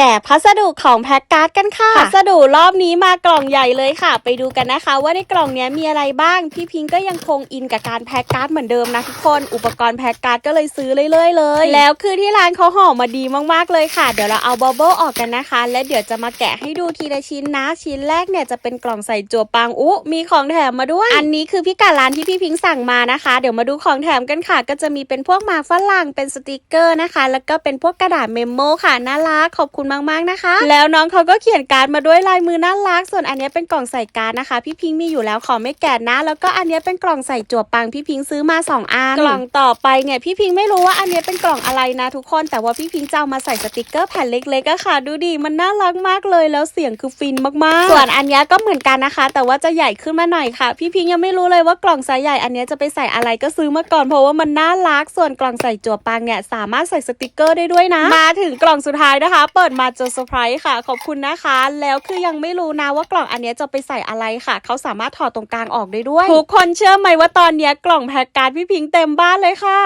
แกะพัสดุของแพ็กการ์ดกันค่ะ พัสดุรอบนี้มากล่องใหญ่เลยค่ะ ไปดูกันนะคะ ว่าในกล่องเนี้ยมีอะไรบ้าง พี่พิงค์ก็ยังคงอินกับการแพ็กการ์ดเหมือนเดิมนะทุกคน อุปกรณ์แพ็กการ์ดก็เลยซื้อเรื่อยๆเลย แล้วคือที่ร้านเขาห่อมาดีมากๆเลยค่ะ เดี๋ยวเราเอาบับเบิลออกกันนะคะ และเดี๋ยวจะมาแกะให้ดูทีละชิ้นนะ ชิ้นแรกเนี่ยจะเป็นกล่องใส่จัวปังอุ๊มีของแถมมาด้วย อันนี้คือพี่การร้านที่พี่พิงค์สั่งมานะคะ เดี๋ยวมาดูของแถมกันค่ะ ก็จะมีเป็นพวกหมากฝรั่งเป็นสติกเกอร์นะคะ แล้วก็เป็นพวกกระดาษเมมโมค่ะน่ารักขอบคุณมากๆนะคะ แล้วน้องเขาก็เขียนการ์ดมาด้วยลายมือน่ารัก ส่วนอันเนี้ยเป็นกล่องใส่การ์ดนะคะ พี่พิงค์มีอยู่แล้วขอไม่แกะนะ แล้วก็อันเนี้ยเป็นกล่องใส่จั่วปังพี่พิงค์ซื้อมาสองอันกล่องต่อไปเนี่ยพี่พิงค์ไม่รู้ว่าอันเนี้ยเป็นกล่องอะไรนะทุกคน แต่ว่าพี่พิงค์จะเอามาใส่สติกเกอร์แผ่นเล็กๆอะค่ะ ดูดิมันน่ารักมากเลยแล้วเสียงคือฟินมากๆ ส่วนอันเนี้ยก็เหมือนกันนะคะ แต่ว่าจะใหญ่ขึ้นมาหน่อยค่ะ พี่พิงค์ยังไม่รู้เลยว่ากล่องไซส์ใหญ่อันเนี้ยจะไปใส่อะไรก็ซื้อมาก่อนเพราะว่ามันน่ารักส่วนกล่องใส่จั่วปังเนี่ยสามารถใส่สติกเกอร์ได้ด้วยนะ มาถึงกล่องสุดท้ายนะคะ เปิดมาเจอเซอร์ไพรส์ค่ะ ขอบคุณนะคะ แล้วคือยังไม่รู้นะว่ากล่องอันนี้จะไปใส่อะไรค่ะ เขาสามารถถอดตรงกลางออกได้ด้วย ทุกคนเชื่อไหมว่าตอนนี้กล่องแพ็กการ์ดพี่พิงเต็มบ้านเลยค่ะ